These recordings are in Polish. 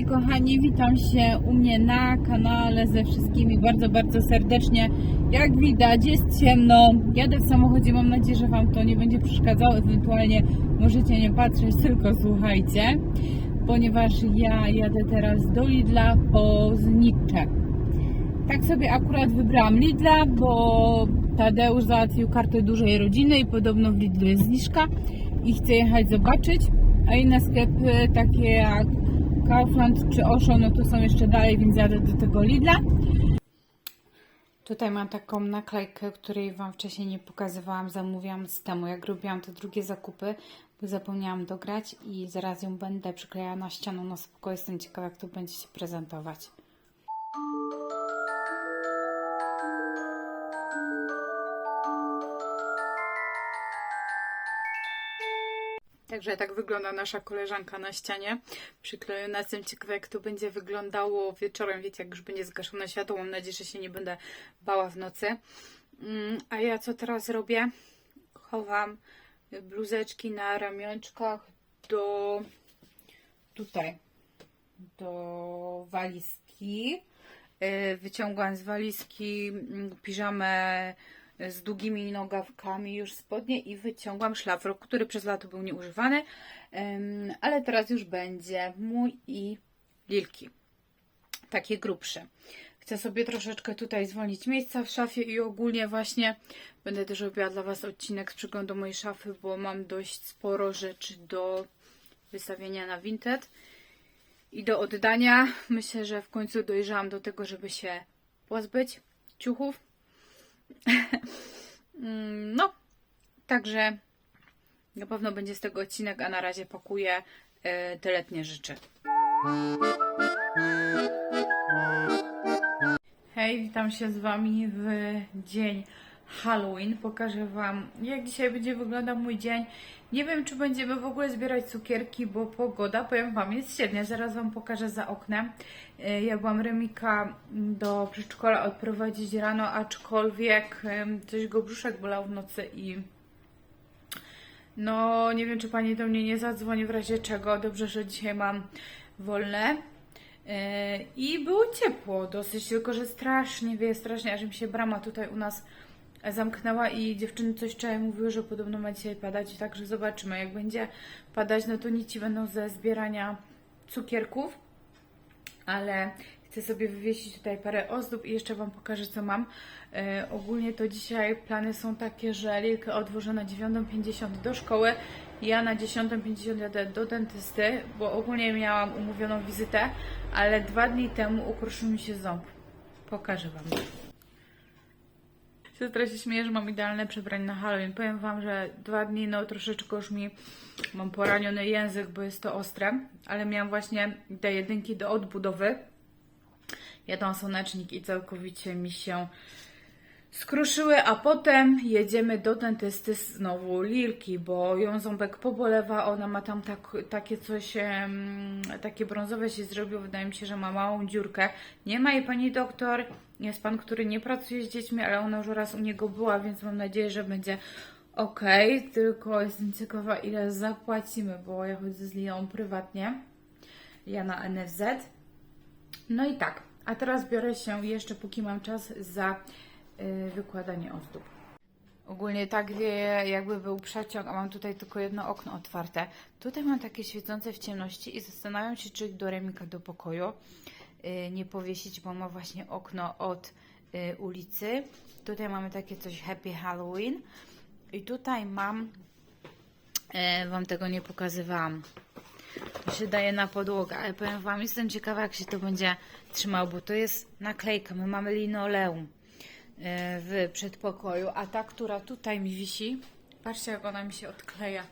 Hej kochani, witam się u mnie na kanale ze wszystkimi bardzo, bardzo serdecznie. Jak widać jest ciemno, jadę w samochodzie, mam nadzieję, że Wam to nie będzie przeszkadzało, ewentualnie możecie nie patrzeć, tylko słuchajcie, ponieważ ja jadę teraz do Lidla po znicze. Tak sobie akurat wybrałam Lidla, bo Tadeusz załatwił kartę dużej rodziny i podobno w Lidlu jest zniżka i chcę jechać zobaczyć, a inne sklepy takie jak Kaufland czy Osho, no to są jeszcze dalej, więc jadę do tego Lidla. Tutaj mam taką naklejkę, której Wam wcześniej nie pokazywałam, zamówiłam z temu, jak robiłam te drugie zakupy, bo zapomniałam dograć i zaraz ją będę przyklejała na ścianę na spokojnie. Jestem ciekawa, jak to będzie się prezentować. Także tak wygląda nasza koleżanka na ścianie przyklejona. Jestem ciekawa, jak to będzie wyglądało wieczorem. Wiecie, jak już będzie zgaszone światło. Mam nadzieję, że się nie będę bała w nocy. Mm, A ja co teraz robię? Chowam bluzeczki na ramionczkach do tutaj, do walizki. Yy, Wyciągłam z walizki mm, piżamę z długimi nogawkami, już spodnie i wyciągłam szlafrok, który przez lato był nieużywany, ale teraz już będzie mój i Lilki. Takie grubsze. Chcę sobie troszeczkę tutaj zwolnić miejsca w szafie i ogólnie właśnie będę też robiła dla Was odcinek z przeglądu mojej szafy, bo mam dość sporo rzeczy do wystawienia na Vinted i do oddania. Myślę, że w końcu dojrzałam do tego, żeby się pozbyć ciuchów. Mm, no, także na pewno będzie z tego odcinek, a na razie pakuję te letnie rzeczy. Hej, witam się z Wami w dzień Halloween. Pokażę Wam, jak dzisiaj będzie wyglądał mój dzień. Nie wiem, czy będziemy w ogóle zbierać cukierki, bo pogoda, powiem Wam, jest średnia. Zaraz Wam pokażę za oknem. E, Ja byłam Remika do przedszkola odprowadzić rano, aczkolwiek coś go brzuszek bolał w nocy i no, nie wiem, czy pani do mnie nie zadzwoni w razie czego. Dobrze, że dzisiaj mam wolne. Yy, I było ciepło dosyć, tylko że strasznie wieje, strasznie, aż mi się brama tutaj u nas zamknęła i dziewczyny coś wczoraj mówiły, że podobno ma dzisiaj padać, także zobaczymy. Jak będzie padać, no to nici będą ze zbierania cukierków, ale chcę sobie wywiesić tutaj parę ozdób i jeszcze Wam pokażę, co mam. E, ogólnie to dzisiaj plany są takie, że Lilkę odwożę na 9.50 do szkoły, ja na 10.50 jadę do dentysty, bo ogólnie miałam umówioną wizytę, ale dwa dni temu ukruszył mi się ząb. Pokażę Wam. Siostra się śmieje, że mam idealne przebranie na Halloween. Powiem Wam, że dwa dni, no troszeczkę już mi mam poraniony język, bo jest to ostre, ale miałam właśnie te jedynki do odbudowy. Jadą słonecznik i całkowicie mi się skruszyły, a potem jedziemy do dentysty znowu Lilki, bo ją ząbek pobolewa, ona ma tam tak, takie coś, takie brązowe się zrobiło, wydaje mi się, że ma małą dziurkę. Nie ma jej pani doktor, jest pan, który nie pracuje z dziećmi, ale ona już raz u niego była, więc mam nadzieję, że będzie ok, tylko jestem ciekawa ile zapłacimy, bo ja chodzę z Lią prywatnie, ja na NFZ. No i tak, a teraz biorę się jeszcze, póki mam czas, za wykładanie ozdób. Ogólnie tak wieje, jakby był przeciąg, a mam tutaj tylko jedno okno otwarte. Tutaj mam takie świecące w ciemności i zastanawiam się, czy do Remika do pokoju y, nie powiesić, bo ma właśnie okno od y, ulicy. Tutaj mamy takie coś Happy Halloween. I tutaj mam, Wam tego nie pokazywałam, to się daje na podłogę, ale powiem Wam, jestem ciekawa, jak się to będzie trzymało, bo to jest naklejka. My mamy linoleum w przedpokoju, a ta, która tutaj mi wisi, patrzcie, jak ona mi się odkleja.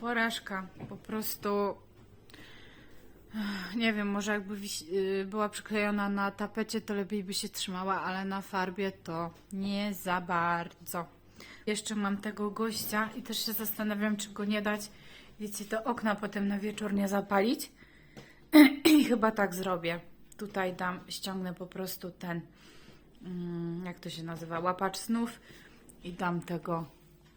Porażka, po prostu. Nie wiem, może jakby y, była przyklejona na tapecie, to lepiej by się trzymała, ale na farbie to nie za bardzo. Jeszcze mam tego gościa i też się zastanawiam, czy go nie dać, wiecie, do okna potem na wieczór nie zapalić. I chyba tak zrobię. Tutaj dam, ściągnę po prostu ten, jak to się nazywa, łapacz snów i dam tego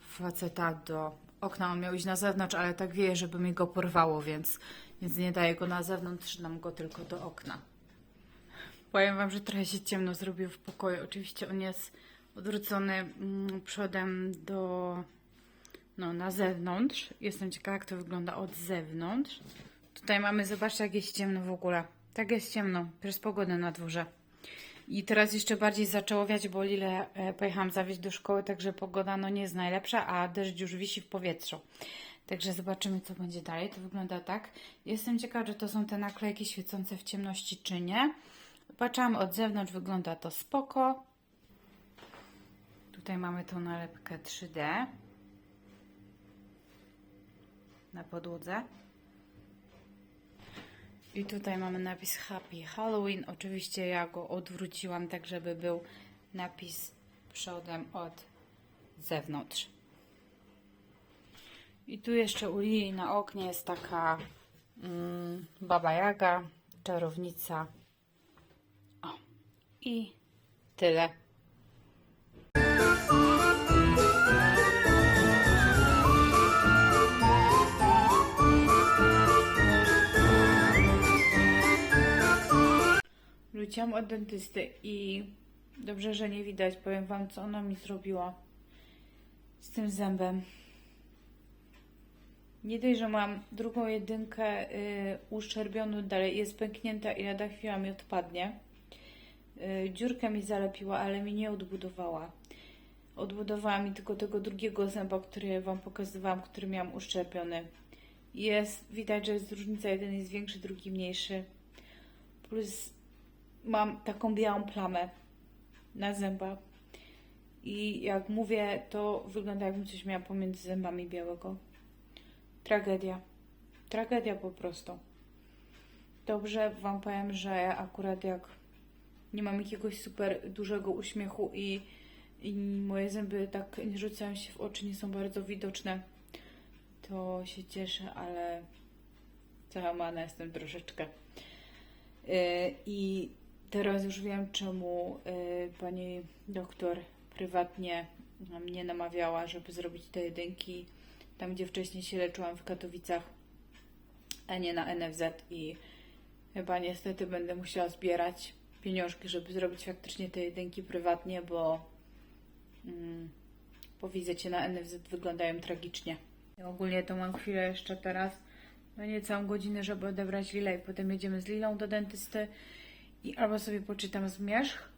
faceta do okna on miał iść na zewnątrz, ale tak wieje, żeby mi go porwało, więc, więc nie daję go na zewnątrz, dam go tylko do okna. Powiem Wam, że trochę się ciemno zrobił w pokoju. Oczywiście on jest odwrócony mm, przodem do, no, na zewnątrz. Jestem ciekawa, jak to wygląda od zewnątrz. Tutaj mamy, zobaczcie, jak jest ciemno w ogóle. Tak jest ciemno, przez pogodę na dworze. I teraz jeszcze bardziej zaczęło wiać, bo Lilę e, pojechałam zawieźć do szkoły, także pogoda no nie jest najlepsza, a deszcz już wisi w powietrzu. Także zobaczymy, co będzie dalej. To wygląda tak. Jestem ciekawa, czy to są te naklejki świecące w ciemności, czy nie. Patrzyłam od zewnątrz, wygląda to spoko. Tutaj mamy tą nalepkę 3D na podłodze. I tutaj mamy napis Happy Halloween. Oczywiście ja go odwróciłam tak, żeby był napis przodem od zewnątrz. I tu jeszcze u Lili na oknie jest taka mm, baba Jaga, czarownica. O, i tyle. Wróciłam od dentysty i dobrze, że nie widać. Powiem Wam, co ona mi zrobiła z tym zębem. Nie dość, że mam drugą jedynkę y, uszczerbioną dalej, jest pęknięta i lada chwila mi odpadnie. Y, dziurkę mi zalepiła, ale mi nie odbudowała. Odbudowała mi tylko tego drugiego zęba, który Wam pokazywałam, który miałam uszczerbiony. Jest, widać, że jest różnica, jeden jest większy, drugi mniejszy. Plus mam taką białą plamę na zębach. I jak mówię, to wygląda jakbym coś miała pomiędzy zębami białego. Tragedia. Tragedia po prostu. Dobrze Wam powiem, że akurat jak nie mam jakiegoś super dużego uśmiechu i, i moje zęby tak nie rzucają się w oczy, nie są bardzo widoczne, to się cieszę, ale załamana jestem troszeczkę. Yy, I teraz już wiem, czemu yy, pani doktor prywatnie mnie namawiała, żeby zrobić te jedynki tam, gdzie wcześniej się leczyłam w Katowicach, a nie na NFZ i chyba niestety będę musiała zbierać pieniążki, żeby zrobić faktycznie te jedynki prywatnie, bo mm, po wizycie na NFZ wyglądają tragicznie. Ogólnie to mam chwilę jeszcze teraz, no nie całą godzinę, żeby odebrać Lilę i potem jedziemy z Lilą do dentysty i albo sobie poczytam zmierzch,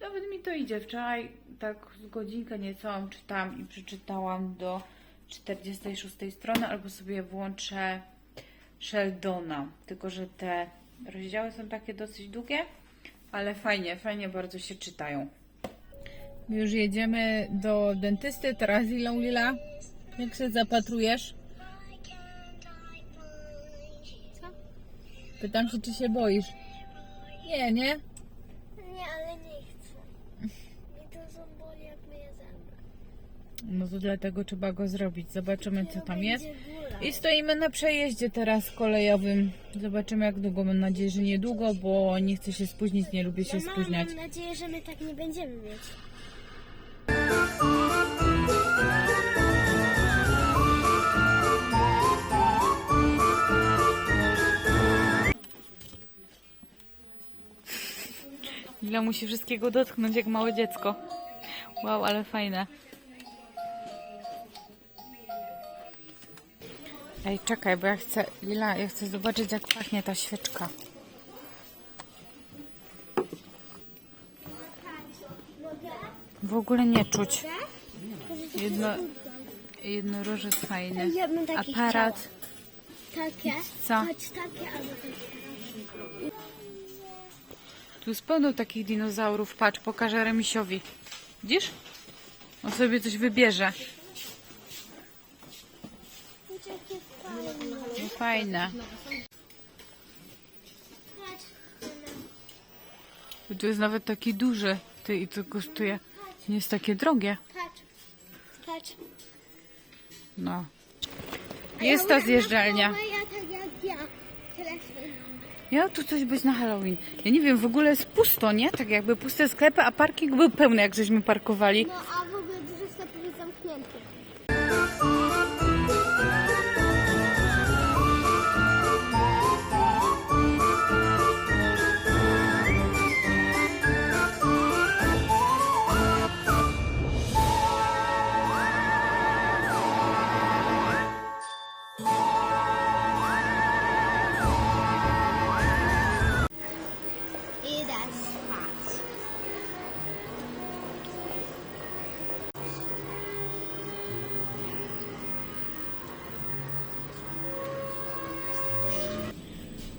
nawet mi to idzie. Wczoraj tak godzinkę niecałą czytałam i przeczytałam do 46 strony, albo sobie włączę Sheldona. Tylko, że te rozdziały są takie dosyć długie, ale fajnie, fajnie bardzo się czytają. Już jedziemy do dentysty. Teraz Lilą Lila. Jak się zapatrujesz? Co? Pytam się, czy się boisz. Nie, nie? Nie, ale nie chcę. Mi to są boli jak myję zęby. No to dlatego trzeba go zrobić. Zobaczymy, co tam jest. I stoimy na przejeździe teraz kolejowym. Zobaczymy jak długo. Mam nadzieję, że niedługo, bo nie chcę się spóźnić, nie lubię się Ja mam, spóźniać. mam nadzieję, że my tak nie będziemy mieć. Lila musi wszystkiego dotknąć jak małe dziecko. Wow, ale fajne. Ej, czekaj, bo ja chcę, Lila, ja chcę zobaczyć jak pachnie ta świeczka. W ogóle nie czuć. Jedno, jednorożec fajny. Taki Aparat. Takie? Co? Choć takie albo takie. Jest pełno takich dinozaurów. Patrz, pokażę Remisiowi. Widzisz? On sobie coś wybierze. No fajne. Tu jest nawet taki duży. Ty i to kosztuje. Nie jest takie drogie. patrz. Patrz. No. Jest ta zjeżdżalnia. Miało tu coś być na Halloween. Ja nie wiem, w ogóle jest pusto, nie? Tak jakby puste sklepy, a parking był pełny, jak żeśmy parkowali. No a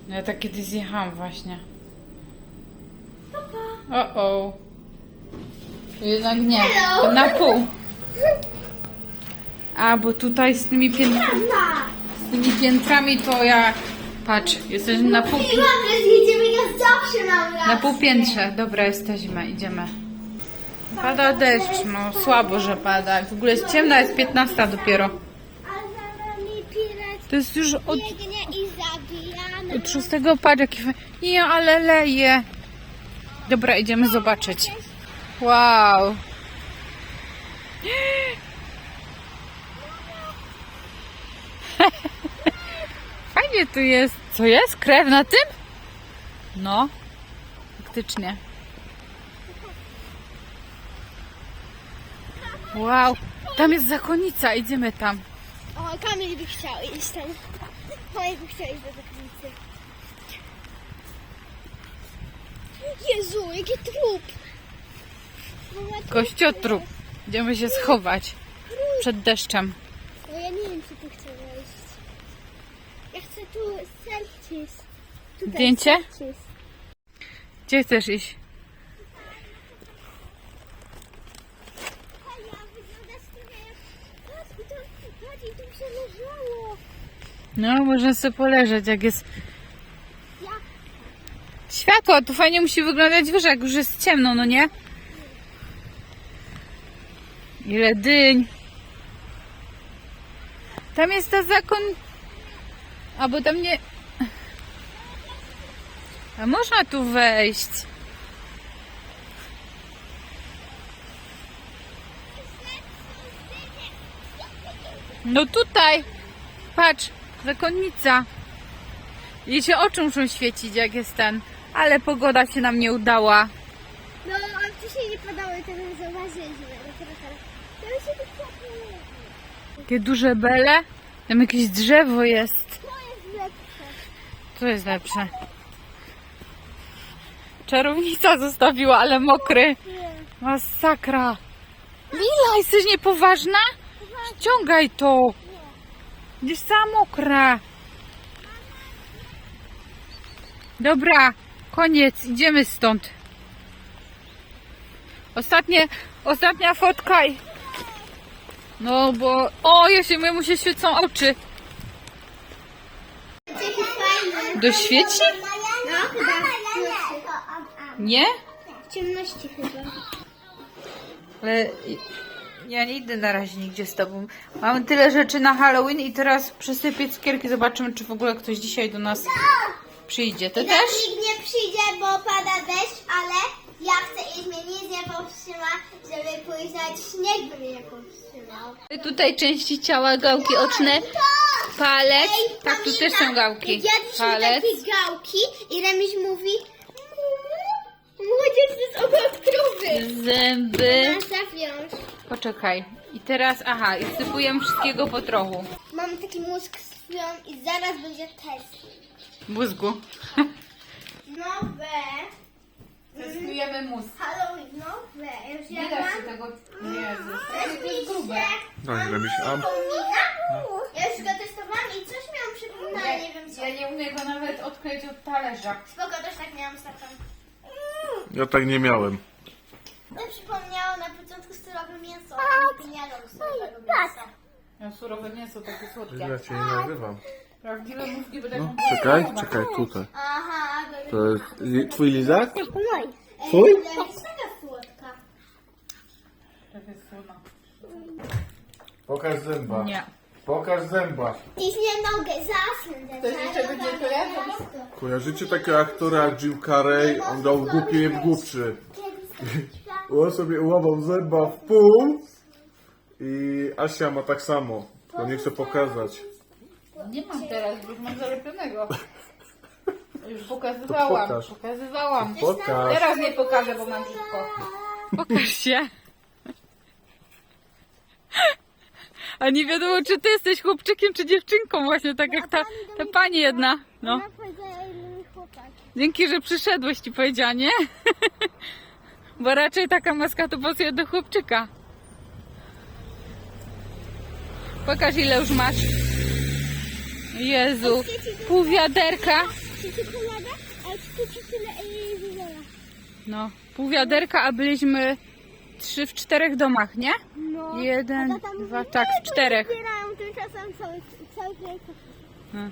Ja tak kiedyś zjechałam właśnie. O o. Jednak nie. To na pół. A, bo tutaj z tymi piętrami, z tymi piętrami to ja... Patrz, jesteśmy na pół, Mówiłam, że zjedziemy, ja zawsze mam rację. na pół piętrze. Dobra, jesteśmy, idziemy. Pada deszcz, no słabo, że pada. W ogóle jest ciemno, jest 15 dopiero. To jest już od, biegnie i zabijamy. 6 patrz jaki Ja, ale leje. Dobra, idziemy zobaczyć. Wow. Fajnie tu jest. Co jest? Krew na tym? No. Faktycznie. Wow. Tam jest zakonnica. Idziemy tam. O, Kamil by chciał iść tam. Kamil by chciał iść do zakonnicy. Jezu, jaki trup! Trup Kościotrup. Idziemy się schować przed deszczem. No ja nie wiem, czy tu chcę wejść. Ja chcę tu selfies. Tutaj Zdjęcie? selfies. Gdzie chcesz iść? Hania, wygląda trochę jak... Patrz, i to, patrz, i tu się leżało. No, można sobie poleżeć, jak jest światło. Tu fajnie musi wyglądać, wiesz, jak już jest ciemno, no nie? Ile dyń. Tam jest ta zakon... A, bo tam nie... A można tu wejść. No tutaj. Patrz, zakonnica. Jej się oczy muszą świecić, jak jest ten. Ale pogoda się nam nie udała. no, ale wcześniej nie padały, to bym zauważyliśmy. Teraz. Się tak. Jakie duże bele. Tam jakieś drzewo jest. To jest lepsze. Co jest lepsze? Czarownica zostawiła, ale mokry. Masakra. Lila, jesteś niepoważna? Ściągaj to. Będziesz cała mokra. Dobra, koniec, idziemy stąd. Ostatnie, ostatnia fotka i... No bo... O, się mu się świecą oczy. Doświeci? No, chyba. Nie? W ciemności chyba. Ale ja nie idę na razie nigdzie z tobą. Mamy tyle rzeczy na Halloween i teraz przesypię cukierki. Zobaczymy, czy w ogóle ktoś dzisiaj do nas przyjdzie. Ty też? Nikt nie przyjdzie, bo pada deszcz, ale ja chcę iść, mnie nic nie powstrzyma, żeby pójść na śnieg, by mnie nie powstrzymał. Tutaj części ciała, gałki oczne, palec. Tak, tu też są gałki. Jadliśmy Palec. takie gałki i Remiś mówi Młodzież to jest ogon krowy. Zęby. Na zawiąż. Poczekaj. I teraz, aha, i wsypujemy wszystkiego po trochu. Mamy taki mózg z krwią i zaraz będzie test. Mózgu. Nowe. Testujemy mózg. Halloween, nowe. Już ja Nie da się mam. tego... Jezus, to Mi jest grube. się Tak, robisz am. przypomina. Ja już go testowałam i coś miałam przypomina, nie wiem co. Ja nie umiem go nawet odkleić od talerza. Spoko, też tak miałam z tatą. Ja tak nie miałem. Surowe mięso, a nie jadłam surowego mięsa. Ja surowe mięso takie słodkie. Ja cię nie nazywam. Prawdziwe mózgi będą No, czekaj, czekaj, tutaj. Aha, to To jest li- twój lizak? Mój. Twój? jest taka słodka. Pokaż zęba. Nie. Pokaż zęba. Ciśnie nogę, zasnę. Ktoś jeszcze będzie kojarzył? Kojarzycie takiego aktora jak Jim Carrey? On dał głupi i głupszy. On sobie ułamał zęba w pół i Asia ma tak samo. To nie chcę pokazać. Nie mam teraz, bo już mam zalepionego. Już pokazywałam. To pokaż. Pokazywałam. Pokaż. Teraz nie pokażę, bo mam brzydko. Pokaż się. A nie wiadomo, czy ty jesteś chłopczykiem, czy dziewczynką właśnie, tak jak ta, ta pani jedna. No. Ona powiedziała, ile mi chłopak. Dzięki, że przyszedłeś, ci powiedziała, nie? Bo raczej taka maska to pasuje do chłopczyka. Pokaż ile już masz. Jezu, pół wiaderka. No, pół wiaderka, a byliśmy trzy w czterech domach, nie? No. Jeden, dwa, tak, w czterech. Zbierają tymczasem cały, cały. No.